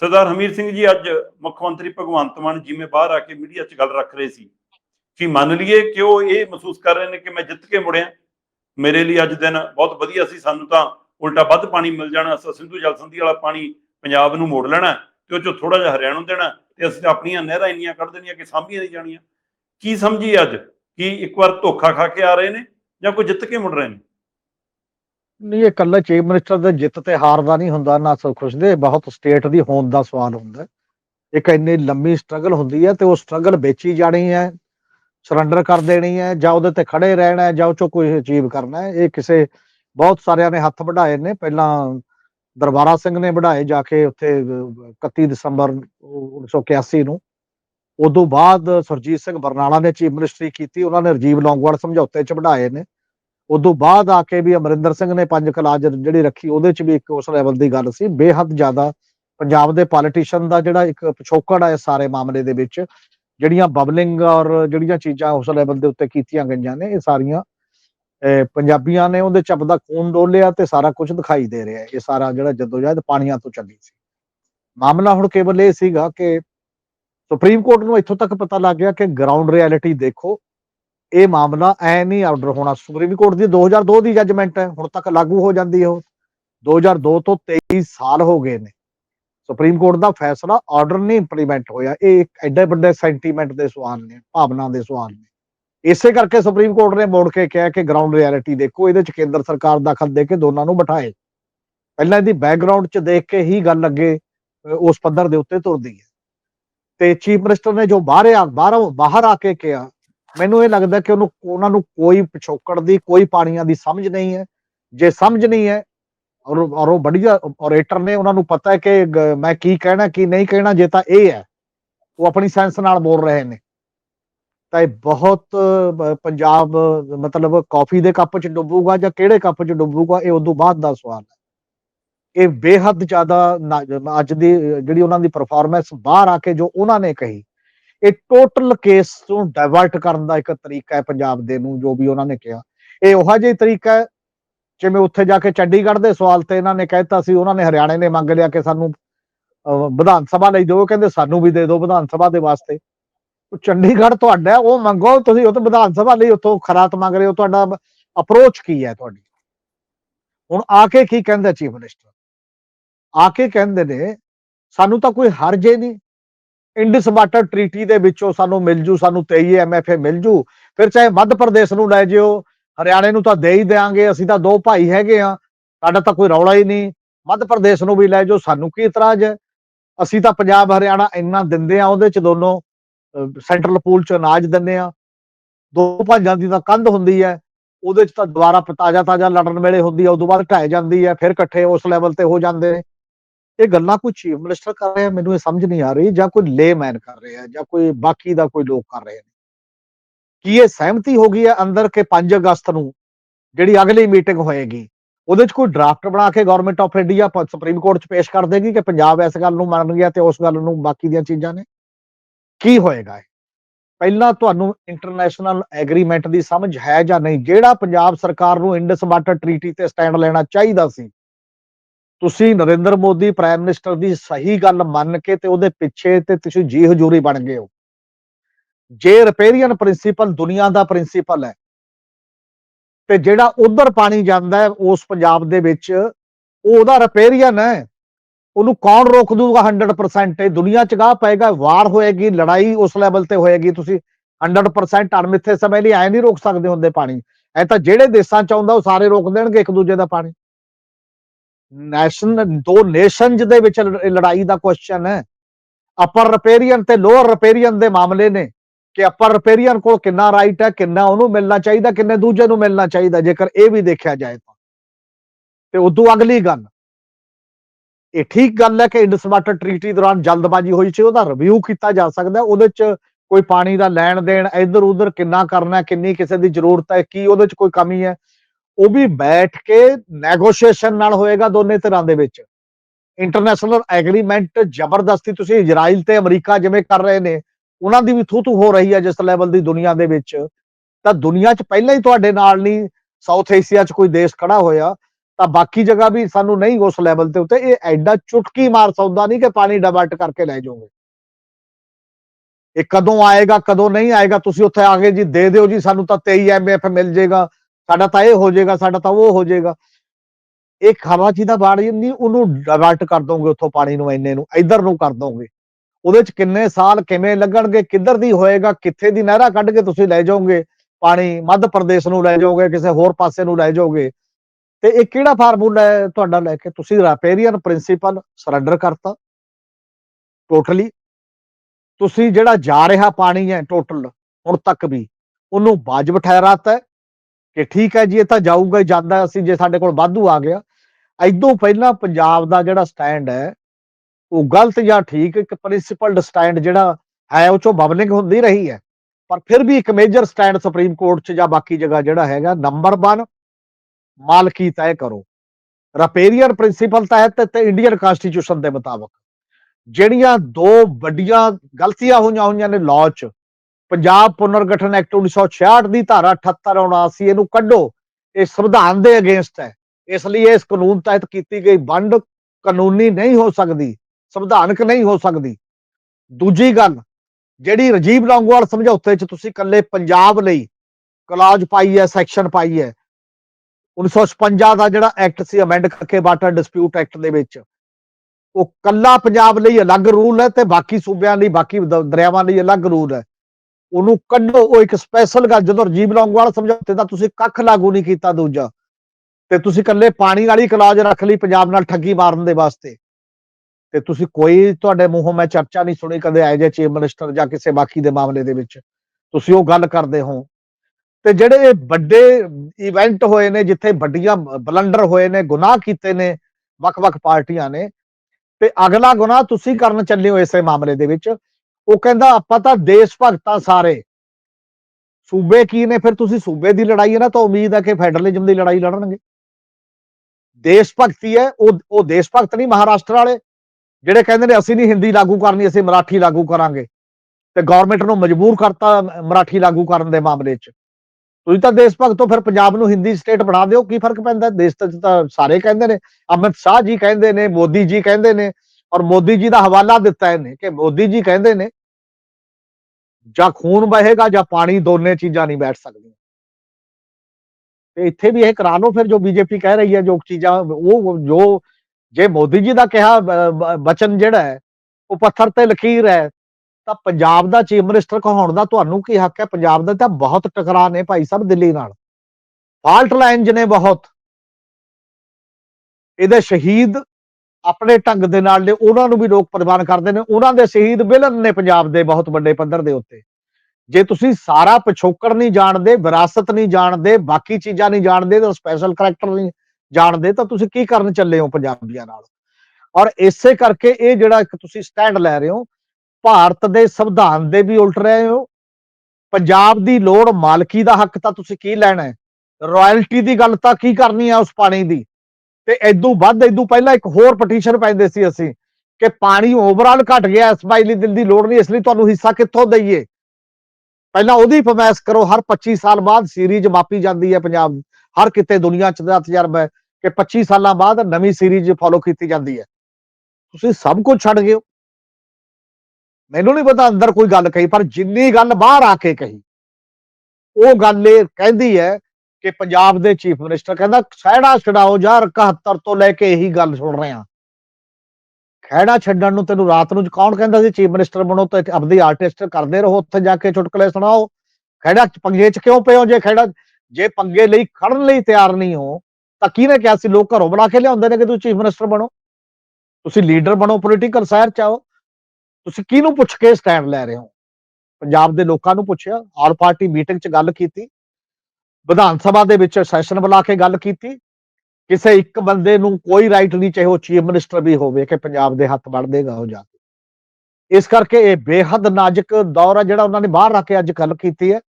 ਸਰਦਾਰ ਹਮੀਰ ਸਿੰਘ ਜੀ ਅੱਜ ਮੁੱਖ ਮੰਤਰੀ ਭਗਵੰਤ ਮਾਨ ਜਿਵੇਂ ਬਾਹਰ ਆ ਕੇ ਮੀਡੀਆ 'ਚ ਗੱਲ ਰੱਖ ਰਹੇ ਸੀ। ਕਿ ਮੰਨ ਲਈਏ ਕਿ ਉਹ ਇਹ ਮਹਿਸੂਸ ਕਰ ਰਹੇ ਨੇ ਕਿ ਮੈਂ ਜਿੱਤ ਕੇ ਮੁੜਿਆ। ਮੇਰੇ ਲਈ ਅੱਜ ਦਿਨ ਬਹੁਤ ਵਧੀਆ ਸੀ। ਸਾਨੂੰ ਤਾਂ ਉਲਟਾ ਵੱਧ ਪਾਣੀ ਮਿਲ ਜਾਣਾ। ਅਸਾਂ ਸਿੰਧੂ ਜਲ ਸੰਧੀ ਵਾਲਾ ਪਾਣੀ ਪੰਜਾਬ ਨੂੰ ਮੋੜ ਲੈਣਾ ਤੇ ਉਹ ਚੋਂ ਥੋੜਾ ਜਿਹਾ ਹਰਿਆਣਾ ਨੂੰ ਦੇਣਾ ਤੇ ਅਸੀਂ ਤਾਂ ਆਪਣੀਆਂ ਨਹਿਰਾਂ ਇੰਨੀਆਂ ਕੱਢ ਦੇਣੀਆਂ ਕਿ ਸਾਂਭੀਆਂ ਨਹੀਂ ਜਾਣੀਆਂ। ਕੀ ਸਮਝੀ ਅੱਜ? ਕਿ ਇੱਕ ਵਾਰ ਧੋਖਾ ਖਾ ਕੇ ਆ ਰਹੇ ਨੇ ਜਾਂ ਕੋਈ ਜਿੱਤ ਕੇ ਮੁੜ ਰਹੇ ਨੇ? ਨਹੀਂ ਇਹ ਇਕੱਲਾ ਚੀਫ ਮਿਨਿਸਟਰ ਦੇ ਜਿੱਤ ਤੇ ਹਾਰ ਦਾ ਨਹੀਂ ਹੁੰਦਾ ਨਾ ਸੋ ਖੁਸ਼ ਦੇ ਬਹੁਤ ਸਟੇਟ ਦੀ ਹੋਂਦ ਦਾ ਸਵਾਲ ਹੁੰਦਾ। ਇੱਕ ਇੰਨੀ ਲੰਮੀ ਸਟਰਗਲ ਹੁੰਦੀ ਹੈ ਤੇ ਉਹ ਸਟਰਗਲ ਵੇਚੀ ਜਾਣੀ ਹੈ ਸਰੈਂਡਰ ਕਰ ਦੇਣੀ ਹੈ ਜਾਂ ਉਹਦੇ ਤੇ ਖੜੇ ਰਹਿਣਾ ਹੈ ਜਾਂ ਉਹ ਚੋਂ ਕੋਈ ਅਚੀਵ ਕਰਨਾ ਹੈ। ਇਹ ਕਿਸੇ ਬਹੁਤ ਸਾਰਿਆਂ ਨੇ ਹੱਥ ਵਢਾਏ ਨੇ। ਪਹਿਲਾਂ ਦਰਬਾਰਾ ਸਿੰਘ ਨੇ ਵਢਾਏ ਜਾ ਕੇ ਉੱਥੇ ਅਹ, 31 ਦਸੰਬਰ 1981 ਨੂੰ। ਉਦੋਂ ਬਾਅਦ ਸੁਰਜੀਤ ਸਿੰਘ ਬਰਨਾਲਾ ਨੇ ਚੀਫ ਮਿਨਿਸਟਰੀ ਕੀਤੀ ਉਹਨਾਂ ਨੇ ਰਜੀਵ ਲੌਂਗਵਾਲ ਸਮਝੌਤੇ ਚ ਵਢਾਏ ਨੇ। ਉਦੋਂ ਬਾਅਦ ਆ ਕੇ ਵੀ ਅਮਰਿੰਦਰ ਸਿੰਘ ਨੇ ਪੰਜ ਕਲਾਜ ਜਿਹੜੀ ਰੱਖੀ ਉਹਦੇ ਚ ਵੀ ਇੱਕ ਉਸ ਲੈਵਲ ਦੀ ਗੱਲ ਸੀ। ਬੇਹੱਦ ਜ਼ਿਆਦਾ ਪੰਜਾਬ ਦੇ ਪੋਲੀਟੀਸ਼ੀਅਨ ਦਾ ਜਿਹੜਾ ਇੱਕ ਪਿਛੋਕੜ ਹੈ ਇਸ ਸਾਰੇ ਮਾਮਲੇ ਦੇ ਵਿੱਚ ਜਿਹੜੀਆਂ ਬਬਲਿੰਗ ਔਰ ਜਿਹੜੀਆਂ ਚੀਜ਼ਾਂ ਉਸ ਲੈਵਲ ਦੇ ਉੱਤੇ ਕੀਤੀਆਂ ਗਈਆਂ ਨੇ ਇਹ ਸਾਰੀਆਂ ਅਹ, ਪੰਜਾਬੀਆਂ ਨੇ ਉਹਦੇ ਚ ਆਪਦਾ ਖੂਨ ਡੋਲਿਆ ਤੇ ਸਾਰਾ ਕੁਝ ਦਿਖਾਈ ਦੇ ਰਿਹਾ ਇਹ ਸਾਰਾ ਜਿਹੜਾ ਜਦੋਜਹਿਦ ਪਾਣੀਆਂ ਤੋਂ ਚੱਲੀ ਸੀ। ਮਾਮਲਾ ਹੁਣ ਕੇਵਲ ਇਹ ਸੀਗਾ ਕਿ ਸੁਪਰੀਮ ਕੋਰਟ ਨੂੰ ਇੱਥੋਂ ਤੱਕ ਪਤਾ ਲੱਗ ਗਿਆ ਕਿ ਗਰਾਊਂਡ ਰਿਐਲਿਟੀ ਦੇਖੋ ਇਹ ਮਾਮਲਾ ਐ ਨਹੀਂ ਆਰਡਰ ਹੋਣਾ। ਸੁਪਰੀਮ ਕੋਰਟ ਦੀ 2002 ਦੀ ਜੱਜਮੈਂਟ ਹੈ। ਹੁਣ ਤੱਕ ਲਾਗੂ ਹੋ ਜਾਂਦੀ ਹੈ ਉਹ। 2002 ਤੋਂ 23 ਸਾਲ ਹੋ ਗਏ ਨੇ। ਸੁਪਰੀਮ ਕੋਰਟ ਦਾ ਫੈਸਲਾ ਆਰਡਰ ਨਹੀਂ ਇੰਪਲੀਮੈਂਟ ਹੋਇਆ। ਇਹ ਇੱਕ ਐਡੇ ਵੱਡੇ ਸੈਂਟੀਮੈਂਟ ਦੇ ਸਵਾਲ ਨੇ, ਭਾਵਨਾ ਦੇ ਸਵਾਲ ਨੇ। ਇਸੇ ਕਰਕੇ ਸੁਪਰੀਮ ਕੋਰਟ ਨੇ ਮੋੜ ਕੇ ਕਿਹਾ ਕਿ ਗਰਾਊਂਡ ਰਿਐਲਿਟੀ ਦੇਖੋ। ਇਹਦੇ ਚ ਕੇਂਦਰ ਸਰਕਾਰ ਦਖਲ ਦੇ ਕੇ ਦੋਨਾਂ ਨੂੰ ਬਿਠਾਏ। ਪਹਿਲਾਂ ਇਹਦੀ ਬੈਕਗ੍ਰਾਉਂਡ ਚ ਦੇਖ ਕੇ ਹੀ ਗੱਲ ਅੱਗੇ ਉਸ ਪੱਧਰ ਦੇ ਉੱਤੇ ਤੁਰਦੀ ਹੈ। ਤੇ ਚੀਫ ਮਿਨਿਸਟਰ ਨੇ ਜੋ ਬਾਹਰ ਆ, ਬਾਹਰੋਂ, ਬਾਹਰ ਆ ਕੇ ਕਿਹਾ ਮੈਨੂੰ ਇਹ ਲੱਗਦਾ ਕਿ ਉਹਨੂੰ, ਉਹਨਾਂ ਨੂੰ ਕੋਈ ਪਿਛੋਕੜ ਦੀ, ਕੋਈ ਪਾਣੀਆਂ ਦੀ ਸਮਝ ਨਹੀਂ ਹੈ। ਜੇ ਸਮਝ ਨਹੀਂ ਹੈ, ਔਰ ਔਰ ਉਹ ਬੜੀਆ ਓਰੇਟਰ ਨੇ, ਉਹਨਾਂ ਨੂੰ ਪਤਾ ਹੈ ਕਿ ਮੈਂ ਕੀ ਕਹਿਣਾ, ਕੀ ਨਹੀਂ ਕਹਿਣਾ, ਜੇ ਤਾਂ ਇਹ ਹੈ, ਉਹ ਆਪਣੀ ਸੈਂਸ ਨਾਲ ਬੋਲ ਰਹੇ ਨੇ। ਤਾਂ ਇਹ ਬਹੁਤ ਪੰਜਾਬ, ਮਤਲਬ ਕਾਫੀ ਦੇ ਕੱਪ 'ਚ ਡੁੱਬੂਗਾ ਜਾਂ ਕਿਹੜੇ ਕੱਪ 'ਚ ਡੁੱਬੂਗਾ, ਇਹ ਉਦੋਂ ਬਾਅਦ ਦਾ ਸਵਾਲ ਹੈ। ਇਹ ਬੇਹੱਦ ਜ਼ਿਆਦਾ ਨਾ- ਅੱਜ ਦੀ, ਜਿਹੜੀ ਉਹਨਾਂ ਦੀ ਪਰਫਾਰਮੈਂਸ ਬਾਹਰ ਆ ਕੇ ਜੋ ਉਹਨਾਂ ਨੇ ਕਹੀ ਇਹ ਟੋਟਲ ਕੇਸ ਨੂੰ ਡਾਇਵਰਟ ਕਰਨ ਦਾ ਇੱਕ ਤਰੀਕਾ ਹੈ ਪੰਜਾਬ ਦੇ ਨੂੰ, ਜੋ ਵੀ ਉਹਨਾਂ ਨੇ ਕਿਹਾ। ਇਹ ਉਹੋ ਜਿਹਾ ਤਰੀਕਾ ਹੈ, ਜਿਵੇਂ ਉੱਥੇ ਜਾ ਕੇ ਚੰਡੀਗੜ੍ਹ ਦੇ ਸਵਾਲ ਤੇ ਇਹਨਾਂ ਨੇ ਕਹਿਤਾ ਸੀ, ਉਹਨਾਂ ਨੇ ਹਰਿਆਣੇ ਨੇ ਮੰਗ ਲਿਆ ਕਿ ਸਾਨੂੰ ਵਿਧਾਨ ਸਭਾ ਲਈ ਦਿਓ ਕਹਿੰਦੇ ਸਾਨੂੰ ਵੀ ਦੇ ਦਿਓ ਵਿਧਾਨ ਸਭਾ ਦੇ ਵਾਸਤੇ। ਉਹ ਚੰਡੀਗੜ੍ਹ ਤੁਹਾਡਾ ਉਹ ਮੰਗੋ, ਤੁਸੀਂ ਉਹ ਤਾਂ ਵਿਧਾਨ ਸਭਾ ਲਈ ਉੱਥੋਂ ਖਰਾਤ ਮੰਗ ਰਹੇ ਹੋ, ਤੁਹਾਡਾ ਅਪਰੋਚ ਕੀ ਹੈ ਤੁਹਾਡੀ? ਹੁਣ ਆ ਕੇ ਕੀ ਕਹਿੰਦਾ ਚੀਫ ਮਿਨਿਸਟਰ ਆ ਕੇ ਕਹਿੰਦੇ ਨੇ, ਸਾਨੂੰ ਤਾਂ ਕੋਈ ਹਰਜੇ ਨਹੀਂ। ਇੰਡਸ ਵਾਟਰ ਟ੍ਰੀਟੀ ਦੇ ਵਿੱਚੋਂ ਸਾਨੂੰ ਮਿਲ ਜੂ, ਸਾਨੂੰ 23 ਐਮਐਫਏ ਮਿਲ ਜੂ। ਫਿਰ ਚਾਹੇ ਮੱਧ ਪ੍ਰਦੇਸ਼ ਨੂੰ ਲੈ ਜਿਓ, ਹਰਿਆਣੇ ਨੂੰ ਤਾਂ ਦੇ ਹੀ ਦੇਾਂਗੇ ਅਸੀਂ ਤਾਂ ਦੋ ਭਾਈ ਹੈਗੇ ਆ ਸਾਡਾ ਤਾਂ ਕੋਈ ਰੌਲਾ ਹੀ ਨਹੀਂ। ਮੱਧ ਪ੍ਰਦੇਸ਼ ਨੂੰ ਵੀ ਲੈ ਜਾਓ, ਸਾਨੂੰ ਕੀ ਇਤਰਾਜ਼ ਹੈ? ਅਸੀਂ ਤਾਂ ਪੰਜਾਬ, ਹਰਿਆਣਾ ਇੰਨਾ ਦਿੰਦੇ ਆ ਉਹਦੇ ਚ ਦੋਨੋਂ ਸੈਂਟਰਲ ਪੂਲ ਚ ਅਨਾਜ ਦਿੰਦੇ ਆ ਦੋ ਭਾਜਾਂ ਦੀ ਤਾਂ ਕੰਧ ਹੁੰਦੀ ਹੈ, ਉਹਦੇ ਚ ਤਾਂ ਦੁਬਾਰਾ ਤਾਜ਼ਾ ਤਾਜ਼ਾ ਲੜਨ ਵੇਲੇ ਹੁੰਦੀ ਆ ਉਦੋਂ ਬਾਅਦ ਢਾਏ ਜਾਂਦੀ ਹੈ, ਫਿਰ ਇਕੱਠੇ ਉਸ ਲੈਵਲ ਤੇ ਹੋ ਜਾਂਦੇ ਨੇ। ਇਹ ਗੱਲਾਂ ਕੋਈ ਚੀਫ ਮਿਨਿਸਟਰ ਕਰ ਰਿਹਾ, ਮੈਨੂੰ ਇਹ ਸਮਝ ਨਹੀਂ ਆ ਰਹੀ ਜਾਂ ਕੋਈ ਲੇਮੈਨ ਕਰ ਰਿਹਾ, ਜਾਂ ਕੋਈ ਬਾਕੀ ਦਾ ਕੋਈ ਲੋਕ ਕਰ ਰਹੇ ਨੇ। ਕੀ ਇਹ ਸਹਿਮਤੀ ਹੋ ਗਈ ਹੈ ਅੰਦਰ ਕਿ 5 ਅਗਸਤ ਨੂੰ ਜਿਹੜੀ ਅਗਲੀ ਮੀਟਿੰਗ ਹੋਏਗੀ, ਉਹਦੇ ਚ ਕੋਈ ਡਰਾਫਟ ਬਣਾ ਕੇ government of India supreme court ਚ ਪੇਸ਼ ਕਰ ਦੇਗੀ ਕਿ ਪੰਜਾਬ ਇਸ ਗੱਲ ਨੂੰ ਮੰਨ ਗਿਆ ਤੇ ਉਸ ਗੱਲ ਨੂੰ ਬਾਕੀ ਦੀਆਂ ਚੀਜ਼ਾਂ ਨੇ? ਕੀ ਹੋਏਗਾ ਪਹਿਲਾਂ ਤੁਹਾਨੂੰ ਇੰਟਰਨੈਸ਼ਨਲ ਐਗਰੀਮੈਂਟ ਦੀ ਸਮਝ ਹੈ ਜਾਂ ਨਹੀਂ? ਜਿਹੜਾ ਪੰਜਾਬ ਸਰਕਾਰ ਨੂੰ ਇੰਡਸ ਵਾਟਰ ਟ੍ਰੀਟੀ ਤੇ ਸਟੈਂਡ ਲੈਣਾ ਚਾਹੀਦਾ ਸੀ ਤੁਸੀਂ ਨਰਿੰਦਰ ਮੋਦੀ ਪ੍ਰਾਈਮ ਮਿਨਿਸਟਰ ਦੀ ਸਹੀ ਗੱਲ ਮੰਨ ਕੇ ਤੇ ਉਹਦੇ ਪਿੱਛੇ ਤੇ ਤੁਸੀਂ ਜੀ ਹਜ਼ੂਰੀ ਬਣ ਗਏ ਹੋ। ਜੇ ਰਿਪੇਰੀਅਨ ਪ੍ਰਿੰਸੀਪਲ ਦੁਨੀਆ ਦਾ ਪ੍ਰਿੰਸੀਪਲ ਹੈ, ਤੇ ਜਿਹੜਾ ਉਧਰ ਪਾਣੀ ਜਾਂਦਾ ਹੈ, ਉਸ ਪੰਜਾਬ ਦੇ ਵਿੱਚ ਉਹ ਉਹਦਾ ਰਿਪੇਰੀਅਨ ਹੈ। ਉਹਨੂੰ ਕੌਣ ਰੋਕ ਦੂਗਾ 100% ਇਹ ਦੁਨੀਆ ਚ ਗਾਹ ਪਏਗਾ, ਵਾਰ ਹੋਏਗੀ, ਲੜਾਈ ਉਸ ਲੈਵਲ ਤੇ ਹੋਏਗੀ। ਤੁਸੀਂ 100% ਅਣਮਿੱਥੇ ਸਮੇਂ ਲਈ ਐ ਨਹੀਂ ਰੋਕ ਸਕਦੇ ਹੁੰਦੇ ਪਾਣੀ। ਐ ਤਾਂ ਜਿਹੜੇ ਦੇਸ਼ਾਂ ਚ ਆਉਂਦਾ, ਉਹ ਸਾਰੇ ਰੋਕ ਦੇਣਗੇ ਇੱਕ ਦੂਜੇ ਦਾ ਪਾਣੀ। ਨੈਸ਼ਨ ਦੋ ਨੇਸ਼ਨਸ ਦੇ ਵਿੱਚ ਲੜਾਈ ਦਾ ਕੁਐਸਚਨ ਹੈ। ਅਪਰ ਰਿਪੇਰੀਅਨ ਤੇ ਲੋਅਰ ਰਿਪੇਰੀਅਨ ਦੇ ਮਾਮਲੇ ਨੇ ਕਿ ਅਪਰ ਰਿਪੇਰੀਅਨ ਕੋਲ ਕਿੰਨਾ ਰਾਈਟ ਹੈ, ਕਿੰਨਾ ਉਹਨੂੰ ਮਿਲਣਾ ਚਾਹੀਦਾ, ਕਿੰਨੇ ਦੂਜੇ ਨੂੰ ਮਿਲਣਾ ਚਾਹੀਦਾ, ਜੇਕਰ ਇਹ ਵੀ ਦੇਖਿਆ ਜਾਏ ਤਾਂ। ਤੇ ਉਦੋਂ ਅਗਲੀ ਗੱਲ, ਇਹ ਠੀਕ ਗੱਲ ਹੈ ਕਿ ਇੰਡਸ ਵਾਟਰ ਟ੍ਰੀਟੀ ਦੌਰਾਨ ਜਲਦਬਾਜ਼ੀ ਹੋਈ ਸੀ, ਉਹਦਾ ਰਿਵਿਊ ਕੀਤਾ ਜਾ ਸਕਦਾ ਉਹਦੇ ਚ ਕੋਈ ਪਾਣੀ ਦਾ ਲੈਣ ਦੇਣ ਇੱਧਰ ਉੱਧਰ ਕਿੰਨਾ ਕਰਨਾ ਕਿੰਨੀ ਕਿਸੇ ਦੀ ਜ਼ਰੂਰਤ ਹੈ, ਕੀ ਉਹਦੇ ਚ ਕੋਈ ਕਮੀ ਹੈ ਉਹ ਵੀ ਬੈਠ ਕੇ ਨੈਗੋਸ਼ੀਏਸ਼ਨ ਨਾਲ ਹੋਏਗਾ ਦੋਨੇ ਧਿਰਾਂ ਦੇ ਵਿੱਚ। ਇੰਟਰਨੈਸ਼ਨਲ ਐਗਰੀਮੈਂਟ ਜ਼ਬਰਦਸਤੀ ਤੁਸੀਂ ਇਜ਼ਰਾਈਲ ਤੇ ਅਮਰੀਕਾ ਜਿਵੇਂ ਕਰ ਰਹੇ ਨੇ, ਉਹਨਾਂ ਦੀ ਵੀ ਥੂ ਥੂ ਹੋ ਰਹੀ ਹੈ ਜਿਸ ਲੈਵਲ ਦੀ ਦੁਨੀਆ ਦੇ ਵਿੱਚ। ਤਾਂ ਦੁਨੀਆ 'ਚ ਪਹਿਲਾਂ ਹੀ ਤੁਹਾਡੇ ਨਾਲ ਨਹੀਂ ਸਾਊਥ ਏਸ਼ੀਆ 'ਚ ਕੋਈ ਦੇਸ਼ ਖੜਾ ਹੋਇਆ, ਤਾਂ ਬਾਕੀ ਜਗ੍ਹਾ ਵੀ ਸਾਨੂੰ ਨਹੀਂ ਉਸ ਲੈਵਲ ਤੇ ਉੱਤੇ। ਇਹ ਐਡਾ ਚੁਟਕੀ ਮਾਰ ਸੌਦਾ ਨਹੀਂ ਕਿ ਪਾਣੀ ਡਾਇਵਰਟ ਕਰਕੇ ਲੈ ਜਾਓਗੇ। ਇਹ ਕਦੋਂ ਆਏਗਾ, ਕਦੋਂ ਨਹੀਂ ਆਏਗਾ, ਤੁਸੀਂ ਉੱਥੇ ਆ ਕੇ ਜੀ ਦੇ ਦਿਓ ਜੀ, ਸਾਨੂੰ ਤਾਂ 23 ਐਮਐਫ ਮਿਲ ਜਾਏਗਾ। ਸਾਡਾ ਤਾਂ ਇਹ ਹੋ ਜਾਏਗਾ, ਸਾਡਾ ਤਾਂ ਉਹ ਹੋ ਜਾਏਗਾ। ਇਹ ਖਾਵਾ ਦਾ ਬਾੜ ਨਹੀਂ, ਉਹਨੂੰ ਡਾਇਵਰਟ ਕਰ ਦੋਗੇ ਉੱਥੋਂ ਪਾਣੀ ਨੂੰ, ਇੰਨੇ ਨੂੰ, ਇਧਰ ਨੂੰ ਕਰ ਦੋਗੇ। ਉਹਦੇ ਚ ਕਿੰਨੇ ਸਾਲ ਕਿਵੇਂ ਲੱਗਣਗੇ, ਕਿੱਧਰ ਦੀ ਹੋਏਗਾ, ਕਿੱਥੇ ਦੀ ਨਹਿਰਾ ਕੱਢ ਕੇ ਤੁਸੀਂ ਲੈ ਜਾਓਗੇ, ਪਾਣੀ ਮੱਧ ਪ੍ਰਦੇਸ਼ ਨੂੰ ਲੈ ਜਾਓਗੇ, ਕਿਸੇ ਹੋਰ ਪਾਸੇ ਨੂੰ ਲੈ ਜਾਓਗੇ। ਤੇ ਇਹ ਕਿਹੜਾ ਫਾਰਮੂਲਾ ਹੈ ਤੁਹਾਡਾ ਲੈ ਕੇ? ਤੁਸੀਂ ਰੈਪੇਰੀਅਨ ਪ੍ਰਿੰਸੀਪਲ ਸਰੈਂਡਰ ਕਰਤਾ। ਟੋਟਲੀ ਤੁਸੀਂ ਜਿਹੜਾ ਜਾ ਰਿਹਾ ਪਾਣੀ ਹੈ ਟੋਟਲ ਹੁਣ ਤੱਕ ਵੀ, ਉਹਨੂੰ ਵਾਜਬ ਠਹਿਰਾਤਾ ਹੈ। ਕਿ ਠੀਕ ਹੈ ਜੀ, ਇਹ ਤਾਂ ਜਾਊਗਾ ਹੀ, ਜਾਂਦਾ ਅਸੀਂ ਜੇ ਸਾਡੇ ਕੋਲ ਵਾਧੂ ਆ ਗਿਆ। ਐਦੋਂ ਪਹਿਲਾਂ ਪੰਜਾਬ ਦਾ ਜਿਹੜਾ ਸਟੈਂਡ ਹੈ, ਉਹ ਗਲਤ ਜਾਂ ਠੀਕ, ਇੱਕ ਪ੍ਰਿੰਸੀਪਲਡ ਸਟੈਂਡ ਜਿਹੜਾ ਹੈ, ਉਹ ਚੋਂ ਬਬਲਿੰਗ ਹੁੰਦੀ ਰਹੀ ਹੈ। ਪਰ ਫਿਰ ਵੀ ਇੱਕ ਮੇਜਰ ਸਟੈਂਡ ਸੁਪਰੀਮ ਕੋਰਟ 'ਚ ਜਾਂ ਬਾਕੀ ਜਗ੍ਹਾ ਜਿਹੜਾ ਹੈਗਾ ਨੰਬਰ 1 ਮਾਲਕੀ ਤੈਅ ਕਰੋ। ਰਪੇਰੀਅਰ ਪ੍ਰਿੰਸੀਪਲ ਤਹਿਤ ਤੇ ਇੰਡੀਅਨ ਕਨਸਟੀਟਿਊਸ਼ਨ ਦੇ ਮੁਤਾਬਕ। ਜਿਹੜੀਆਂ ਦੋ ਵੱਡੀਆਂ ਗਲਤੀਆਂ ਹੋਈਆਂ ਹੋਈਆਂ ਨੇ ਲਾਅ 'ਚ ਪੰਜਾਬ ਪੁਨਰਗਠਨ ਐਕਟ 1966 ਦੀ ਧਾਰਾ 78 79 ਇਹਨੂੰ ਕੱਢੋ। ਇਹ ਸੰਵਿਧਾਨ ਦੇ ਅਗੇਂਸਟ ਹੈ। ਇਸ ਲਈ ਇਸ ਕਾਨੂੰਨ ਤਹਿਤ ਕੀਤੀ ਗਈ ਵੰਡ ਕਾਨੂੰਨੀ ਨਹੀਂ ਹੋ ਸਕਦੀ, ਸੰਵਿਧਾਨਕ ਨਹੀਂ ਹੋ ਸਕਦੀ। ਦੂਜੀ ਗੱਲ, ਜਿਹੜੀ ਰਜੀਵ ਲੌਂਗੋਵਾਲ ਸਮਝੌਤੇ 'ਚ ਤੁਸੀਂ ਇਕੱਲੇ ਪੰਜਾਬ ਲਈ ਕਲਾਜ ਪਾਈ ਹੈ, ਸੈਕਸ਼ਨ ਪਾਈ ਹੈ 1956 ਦਾ ਜਿਹੜਾ ਐਕਟ ਸੀ ਅਮੈਂਡ ਕਰਕੇ ਵਾਟਰ ਡਿਸਪਿਊਟ ਐਕਟ ਦੇ ਵਿੱਚ, ਉਹ ਕੱਲਾ ਪੰਜਾਬ ਲਈ ਅਲੱਗ ਰੂਲ ਹੈ ਤੇ ਬਾਕੀ ਸੂਬਿਆਂ ਲਈ, ਬਾਕੀ ਦਰਿਆਵਾਂ ਲਈ ਅਲੱਗ ਰੂਲ ਹੈ। ਉਹਨੂੰ ਕੱਢੋ, ਉਹ ਇੱਕ ਸਪੈਸ਼ਲ ਗੱਲ, ਜਦੋਂ ਰਜੀਵ ਲੌਂਗੋਵਾਲ ਸਮਝੌਤੇ ਦਾ ਤੁਸੀਂ ਕੱਖ ਲਾਗੂ ਨਹੀਂ ਕੀਤਾ ਦੂਜਾ, ਤੇ ਤੁਸੀਂ ਇਕੱਲੇ ਪਾਣੀ ਵਾਲੀ ਕਲਾਜ ਰੱਖ ਲਈ ਪੰਜਾਬ ਨਾਲ ਠੱਗੀ ਮਾਰਨ ਦੇ ਵਾਸਤੇ। ਤੇ ਤੁਸੀਂ ਕੋਈ ਤੁਹਾਡੇ ਮੂੰਹੋਂ ਮੈਂ ਚਰਚਾ ਨਹੀਂ ਸੁਣੀ ਕਦੇ ਆਏ ਜੇ ਚੀਫ ਮਿਨਿਸਟਰ ਜਾਂ ਕਿਸੇ ਬਾਕੀ ਦੇ ਮਾਮਲੇ ਦੇ ਵਿੱਚ। ਤੁਸੀਂ ਉਹ ਗੱਲ ਕਰਦੇ ਹੋ। ਤੇ ਜਿਹੜੇ ਵੱਡੇ ਇਵੈਂਟ ਹੋਏ ਨੇ, ਜਿੱਥੇ ਵੱਡੀਆਂ ਬਲੰਡਰ ਹੋਏ ਨੇ, ਗੁਨਾਹ ਕੀਤੇ ਨੇ, ਵੱਖ-ਵੱਖ ਪਾਰਟੀਆਂ ਨੇ, ਤੇ ਅਗਲਾ ਗੁਨਾਹ ਤੁਸੀਂ ਕਰਨ ਚੱਲੇ ਹੋ ਇਸੇ ਮਾਮਲੇ ਦੇ ਵਿੱਚ। ਉਹ ਕਹਿੰਦਾ, ਆਪਾਂ ਤਾਂ ਦੇਸ਼ ਭਗਤਾਂ ਸਾਰੇ। ਸੂਬੇ ਕੀ ਨੇ? ਫਿਰ ਤੁਸੀਂ ਸੂਬੇ ਦੀ ਲੜਾਈ ਹੈ ਨਾ, ਤਾਂ ਉਮੀਦ ਹੈ ਕਿ ਫੈਡਰਲਿਜ਼ਮ ਦੀ ਲੜਾਈ ਲੜਨਗੇ। ਦੇਸ਼ ਭਗਤੀ ਹੈ, ਉਹ ਉਹ ਦੇਸ਼ ਭਗਤ ਨਹੀਂ, ਮਹਾਰਾਸ਼ਟਰ ਵਾਲੇ। ਜਿਹੜੇ ਕਹਿੰਦੇ ਨੇ, ਅਸੀਂ ਨਹੀਂ ਹਿੰਦੀ ਲਾਗੂ ਕਰਨੀ, ਅਸੀਂ ਮਰਾਠੀ ਲਾਗੂ ਕਰਾਂਗੇ। ਤੇ ਗਵਰਨਮੈਂਟ ਨੂੰ ਮਜਬੂਰ ਕਰਤਾ, ਮਰਾਠੀ ਲਾਗੂ ਕਰਨ ਦੇ ਮਾਮਲੇ 'ਚ। ਤੁਸੀਂ ਤਾਂ ਦੇਸ਼ ਭਗਤ ਹੋ, ਫਿਰ ਪੰਜਾਬ ਨੂੰ ਹਿੰਦੀ ਸਟੇਟ ਬਣਾ ਦਿਓ, ਕੀ ਫ਼ਰਕ ਪੈਂਦਾ? ਦੇਸ਼ ਤੇ ਤਾਂ ਸਾਰੇ ਕਹਿੰਦੇ ਨੇ, ਅਮਿਤ ਸ਼ਾਹ ਜੀ ਕਹਿੰਦੇ ਨੇ, ਮੋਦੀ ਜੀ ਕਹਿੰਦੇ ਨੇ, ਔਰ ਮੋਦੀ ਜੀ ਦਾ ਹਵਾਲਾ ਦਿੱਤਾ ਇਹਨੇ ਕਿ ਮੋਦੀ ਜੀ ਕਹਿੰਦੇ ਨੇ ਜਾਂ ਖੂਨ ਵਹੇਗਾ ਜਾਂ ਪਾਣੀ ਦੋਨੇ ਚੀਜ਼ਾਂ ਨਹੀਂ ਬੈਠ ਸਕਦੀਆਂ। ਤੇ ਇੱਥੇ ਵੀ ਇਹ ਕਰਾ ਲਓ ਫਿਰ ਜੋ ਬੀਜੇਪੀ ਕਹਿ ਰਹੀ ਹੈ, ਜੋ ਚੀਜ਼ਾਂ ਉਹ ਜੋ ਜੇ ਮੋਦੀ ਜੀ ਦਾ ਕਿਹਾ ਬਚਨ ਜਿਹੜਾ ਹੈ, ਉਹ ਪੱਥਰ ਤੇ ਲਕੀਰ ਹੈ, ਤਾਂ ਪੰਜਾਬ ਦਾ ਚੀਫ ਮਿਨਿਸਟਰ ਕਹਾਉਣ ਦਾ ਤੁਹਾਨੂੰ ਕੀ ਹੱਕ ਹੈ? ਪੰਜਾਬ ਦਾ ਤਾਂ ਬਹੁਤ ਟਕਰਾਅ ਨੇ ਭਾਈ ਸਾਹਿਬ ਦਿੱਲੀ ਨਾਲ। ਫਾਲਟ ਲਾਈਨ ਨੇ ਬਹੁਤ, ਇਹਦੇ ਸ਼ਹੀਦ ਆਪਣੇ ਢੰਗ ਦੇ ਨਾਲ ਨੇ, ਉਹਨਾਂ ਨੂੰ ਵੀ ਲੋਕ ਪ੍ਰਵਾਨ ਕਰਦੇ ਨੇ। ਉਹਨਾਂ ਦੇ ਸ਼ਹੀਦ ਵਿਲਨ ਨੇ ਪੰਜਾਬ ਦੇ ਬਹੁਤ ਵੱਡੇ ਪੱਧਰ ਦੇ ਉੱਤੇ। ਜੇ ਤੁਸੀਂ ਸਾਰਾ ਪਿਛੋਕੜ ਨਹੀਂ ਜਾਣਦੇ, ਵਿਰਾਸਤ ਨਹੀਂ ਜਾਣਦੇ, ਬਾਕੀ ਚੀਜ਼ਾਂ ਨਹੀਂ ਜਾਣਦੇ, ਤਾਂ ਸਪੈਸ਼ਲ ਕਰੈਕਟਰ ਨਹੀਂ ਜਾਣਦੇ, ਤਾਂ ਤੁਸੀਂ ਕੀ ਕਰਨ ਚੱਲੇ ਹੋ ਪੰਜਾਬੀਆਂ ਨਾਲ? ਔਰ ਇਸੇ ਕਰਕੇ ਇਹ ਜਿਹੜਾ ਇੱਕ ਤੁਸੀਂ ਸਟੈਂਡ ਲੈ ਰਹੇ ਹੋ, ਭਾਰਤ ਦੇ ਸੰਵਿਧਾਨ ਦੇ ਵੀ ਉਲਟ ਰਹੇ ਹੋ। ਪੰਜਾਬ ਦੀ ਲੋੜ ਮਾਲਕੀ ਦਾ ਹੱਕ ਤਾਂ ਤੁਸੀਂ ਕੀ ਲੈਣਾ ਹੈ? ਰਾਇਲਟੀ ਦੀ ਗੱਲ ਤਾਂ ਕੀ ਕਰਨੀ ਹੈ ਉਸ ਪਾਣੀ ਦੀ? ਤੇ ਐਦੋਂ ਵੱਧ ਐਦੋਂ ਪਹਿਲਾਂ ਇੱਕ ਹੋਰ ਪਟੀਸ਼ਨ ਪੈਂਦੇ ਸੀ ਅਸੀਂ ਕਿ ਪਾਣੀ ਓਵਰਆਲ ਘਟ ਗਿਆ, ਇਸ ਬਾਈ ਲਈ ਦਿਲ ਦੀ ਲੋੜ ਨਹੀਂ, ਇਸ ਲਈ ਤੁਹਾਨੂੰ ਹਿੱਸਾ ਕਿੱਥੋਂ ਦਈਏ? ਪਹਿਲਾਂ ਉਹਦੀ ਫਰਮਾਇਸ਼ ਕਰੋ, ਹਰ 25 ਸਾਲ ਬਾਅਦ ਸੀਰੀਜ਼ ਮਾਪੀ ਜਾਂਦੀ ਹੈ ਪੰਜਾਬ ਹਰ ਕਿਤੇ ਦੁਨੀਆ ਚ ਦਾ ਤਜਰਬਾ ਹੈ ਕਿ 25 ਸਾਲਾਂ ਬਾਅਦ ਨਵੀਂ ਸੀਰੀਜ਼ ਫੋਲੋ ਕੀਤੀ ਜਾਂਦੀ ਹੈ। ਤੁਸੀਂ ਸਭ ਕੁਝ ਛੱਡ ਗਏ ਹੋ। ਮੈਨੂੰ ਨਹੀਂ ਪਤਾ ਅੰਦਰ ਕੋਈ ਗੱਲ ਕਹੀ, ਪਰ ਜਿੰਨੀ ਗੱਲ ਬਾਹਰ ਆ ਕੇ ਕਹੀ, ਉਹ ਗੱਲ ਇਹ ਕਹਿੰਦੀ ਹੈ ਕਿ ਪੰਜਾਬ ਦੇ ਚੀਫ ਮਿਨਿਸਟਰ ਕਹਿੰਦਾ, ਖਹਿੜਾ ਛਡਾਓ ਯਾਰ 71 ਤੋਂ ਲੈ ਕੇ ਇਹੀ ਗੱਲ ਸੁਣ ਰਹੇ। ਆ ਖਹਿੜਾ ਛੱਡਣ ਨੂੰ ਤੈਨੂੰ ਰਾਤ ਨੂੰ ਕੌਣ ਕਹਿੰਦਾ ਸੀ? ਚੀਫ ਮਿਨਿਸਟਰ ਬਣੋ ਤੇ ਆਪਦੀ ਆਰਟਿਸਟ ਕਰਦੇ ਰਹੋ, ਉੱਥੇ ਜਾ ਕੇ ਚੁਟਕਲੇ ਸੁਣਾਓ। ਖਹਿੜਾ ਪੰਗੇ ਚ ਕਿਉਂ ਪਏ ਹੋ? ਜੇ ਖਹਿੜਾ, ਜੇ ਪੰਗੇ ਲਈ ਖੜਨ ਲਈ ਤਿਆਰ ਨਹੀਂ ਹੋ, ਤਾਂ ਕਿਹਨੇ ਕਿਹਾ ਸੀ? ਲੋਕ ਘਰੋਂ ਬਣਾ ਕੇ ਲਿਆਉਂਦੇ ਨੇ ਕਿ ਤੁਸੀਂ ਚੀਫ ਮਿਨਿਸਟਰ ਬਣੋ। ਤੁਸੀਂ ਲੀਡਰ ਬਣੋ ਪੋਲੀਟੀਕਲ ਸਾਇਰ ਚ ਆਓ। ਤੁਸੀਂ ਕਿਹਨੂੰ ਪੁੱਛ ਕੇ ਸਟੈਂਡ ਲੈ ਰਹੇ ਹੋ? ਪੰਜਾਬ ਦੇ ਲੋਕਾਂ ਨੂੰ ਪੁੱਛਿਆ, ਆਲ ਪਾਰਟੀ ਮੀਟਿੰਗ 'ਚ ਗੱਲ ਕੀਤੀ। ਵਿਧਾਨ ਸਭਾ ਦੇ ਵਿੱਚ ਸੈਸ਼ਨ ਬੁਲਾ ਕੇ ਗੱਲ ਕੀਤੀ। ਕਿਸੇ ਇੱਕ ਬੰਦੇ ਨੂੰ ਕੋਈ ਰਾਈਟ ਨਹੀਂ, ਚਾਹੇ ਉਹ ਚੀਫ ਮਿਨਿਸਟਰ ਵੀ ਹੋਵੇ, ਕਿ ਪੰਜਾਬ ਦੇ ਹੱਥ ਵੜ ਦੇਗਾ ਉਹ ਜਾ ਕੇ। ਇਸ ਕਰਕੇ ਇਹ ਬੇਹੱਦ ਨਾਜ਼ੁਕ ਦੌਰ ਹੈ ਜਿਹੜਾ ਉਹਨਾਂ ਨੇ ਬਾਹਰ ਰੱਖ ਕੇ ਅੱਜ ਗੱਲ ਕੀਤੀ ਹੈ।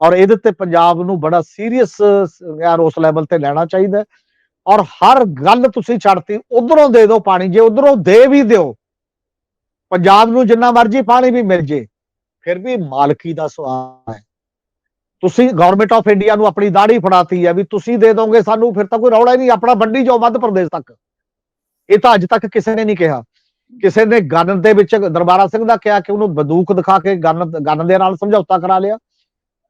ਔਰ ਇਹਦੇ ਤੇ ਪੰਜਾਬ ਨੂੰ ਬੜਾ ਸੀਰੀਅਸ ਯਾਰ ਉਸ ਲੈਵਲ ਤੇ ਲੈਣਾ ਚਾਹੀਦਾ ਔਰ ਹਰ ਗੱਲ ਤੁਸੀਂ ਛੱਡਤੀ, ਉਧਰੋਂ ਦੇ ਦਿਓ ਪਾਣੀ, ਜੇ ਉਧਰੋਂ ਦੇ ਵੀ ਦਿਓ, ਪੰਜਾਬ ਨੂੰ ਜਿੰਨਾ ਮਰਜ਼ੀ ਪਾਣੀ ਵੀ ਮਿਲ ਜੇ, ਫਿਰ ਵੀ ਮਾਲਕੀ ਦਾ ਸਵਾਲ ਹੈ। ਤੁਸੀਂ ਗਵਰਨਮੈਂਟ ਆਫ ਇੰਡੀਆ ਨੂੰ ਆਪਣੀ ਦਾੜੀ ਫੜਾਤੀ ਹੈ ਵੀ ਤੁਸੀਂ ਦੇ ਦੋਗੇ ਸਾਨੂੰ, ਫਿਰ ਤਾਂ ਕੋਈ ਰੌਲਾ ਹੀ ਨਹੀਂ, ਆਪਣਾ ਵੰਡੀ ਜਾਓ ਮੱਧ ਪ੍ਰਦੇਸ਼ ਤੱਕ। ਇਹ ਤਾਂ ਅੱਜ ਤੱਕ ਕਿਸੇ ਨੇ ਨਹੀਂ ਕਿਹਾ। ਕਿਸੇ ਨੇ ਗਨ ਦੇ ਵਿੱਚ ਦਰਬਾਰਾ ਸਿੰਘ ਦਾ ਕਿਹਾ ਕਿ ਉਹਨੂੰ ਬੰਦੂਕ ਦਿਖਾ ਕੇ ਗਨ ਗਨ ਦੇ ਨਾਲ ਸਮਝੌਤਾ ਕਰਾ ਲਿਆ।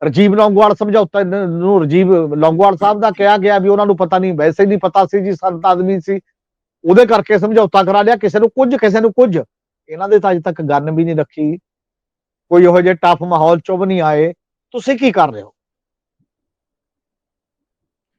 ਰਜੀਵ ਲੌਂਗੋਵਾਲ ਸਮਝੌਤਾ ਨੂੰ ਰਜੀਵ ਲੌਂਗੋਵਾਲ ਸਾਹਿਬ ਦਾ ਕਿਹਾ ਗਿਆ ਵੀ ਉਹਨਾਂ ਨੂੰ ਪਤਾ ਨਹੀਂ, ਵੈਸੇ ਨਹੀਂ ਪਤਾ ਸੀ ਜੀ, ਸੰਤ ਆਦਮੀ ਸੀ। ਉਹਦੇ ਕਰਕੇ ਸਮਝੌਤਾ ਕਰਾ ਲਿਆ, ਕਿਸੇ ਨੂੰ ਕੁਝ, ਕਿਸੇ ਨੂੰ ਕੁਝ। ਇਹਨਾਂ ਦੇ ਤਾਂ ਅੱਜ ਤੱਕ ਗਨ ਵੀ ਨਹੀਂ ਰੱਖੀ। ਕੋਈ ਇਹੋ ਜਿਹੇ ਟਫ ਮਾਹੌਲ ਚੋਂ ਵੀ ਨਹੀਂ ਆਏ। ਤੁਸੀਂ ਕੀ ਕਰ ਰਹੇ ਹੋ?